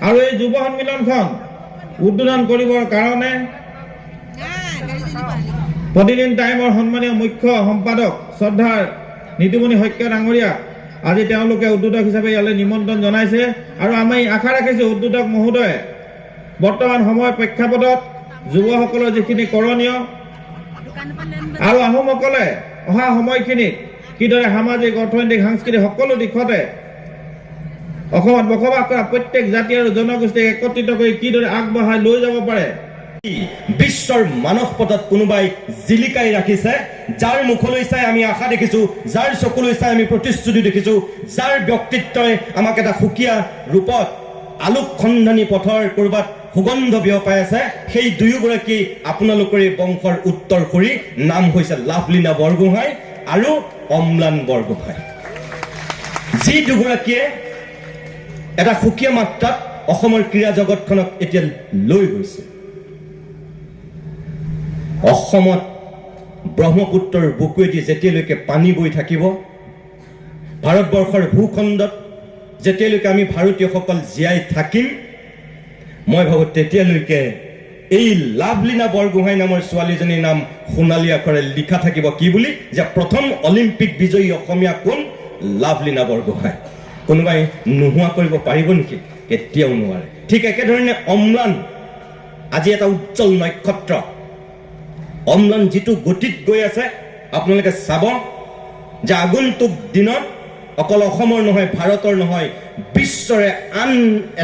আৰু এই যুৱ সন্মিলনখন উদ্বোধন কৰিবৰ কাৰণে প্ৰতিদিন টাইমৰ সন্মানীয় মুখ্য সম্পাদক শ্ৰদ্ধাৰ নীতিমণি সত্য ডাঙৰীয়া আজি তেওঁলোকে উদ্বোধক হিচাপে ইয়ালৈ নিমন্ত্ৰণ জনাইছে আৰু আমি আশা ৰাখিছোঁ উদ্বোধক মহোদয়ে বৰ্তমান সময় প্ৰেক্ষাপটত যুৱসকলৰ যিখিনি কৰণীয় আৰু আহোমসকলে অহা সময়খিনিত কিদৰে সামাজিক অৰ্থনৈতিক সাংস্কৃতিক সকলো দিশতে অসমত বসবাস কৰা প্ৰত্যেক জাতি আৰু জনগোষ্ঠীক একত্ৰিত কৰি কিদৰে আগবঢ়াই লৈ যাব পাৰে? বিশ্বৰ মানস পটত কোনোবাই জিলিকাই ৰাখিছে, যাৰ মুখলৈ চাই আমি আশা দেখিছো, যাৰ চকুলৈ চাই আমি প্ৰতিশ্ৰুতি দেখিছো, যাৰ ব্যক্তিত্বই আমাক এটা সুকীয়া ৰূপত আলোক খণ্ডনি পথৰ ক'ৰবাত সুগন্ধ বিয়পাই আছে সেই দুয়োগৰাকী আপোনালোকৰ এই বংশৰ উত্তৰ কৰি নাম হৈছে লাভলীনা বৰগোহাঁই আৰু অম্লান বৰগোহাঁই। যি দুগৰাকীয়ে এটা সুকীয়া মাত্ৰাত অসমৰ ক্ৰীড়া জগতখনক এতিয়া লৈ গৈছে। অসমত ব্ৰহ্মপুত্ৰৰ বুকুৱেদি যেতিয়ালৈকে পানী বৈ থাকিব ভাৰতবৰ্ষৰ ভূখণ্ডত যেতিয়ালৈকে আমি ভাৰতীয়সকল জীয়াই থাকিম মই ভাবোঁ তেতিয়ালৈকে এই লাভলীনা বৰগোহাঁই নামৰ ছোৱালীজনীৰ নাম সোণালী আখৰে লিখা থাকিব কি বুলি? যে প্ৰথম অলিম্পিক বিজয়ী অসমীয়া কোন? লাভলীনা বৰগোহাঁই। কোনোবাই নোহোৱা কৰিব পাৰিব নেকি? কেতিয়াও নোৱাৰে। ঠিক একেধৰণে অম্লান আজি এটা উজ্জ্বল নক্ষত্ৰ। অম্লান যিটো গতিত গৈ আছে আপোনালোকে চাব যে আগন্তুক দিনত অকল অসমৰ নহয় ভাৰতৰ নহয় বিশ্বৰে আন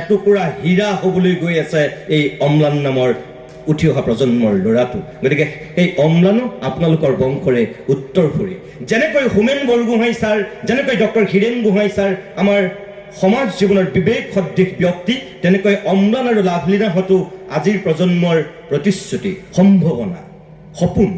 এটুকুৰা হীৰা হ'বলৈ গৈ আছে এই অম্লান নামৰ উঠি অহা প্ৰজন্মৰ ল'ৰাটো। গতিকে সেই অম্লানো আপোনালোকৰ বংশৰে উত্তৰসূৰী যেনেকৈ হোমেন বৰগোহাঁই ছাৰ, যেনেকৈ ডক্টৰ হীৰেণ গোহাঁই ছাৰ, আমাৰ সমাজ জীৱনৰ বিবেক সদৃশ ব্যক্তি, তেনেকৈ অম্লান আৰু লাভলীনাহঁতো আজিৰ প্ৰজন্মৰ প্ৰতিশ্ৰুতি, সম্ভাৱনা, সপোন।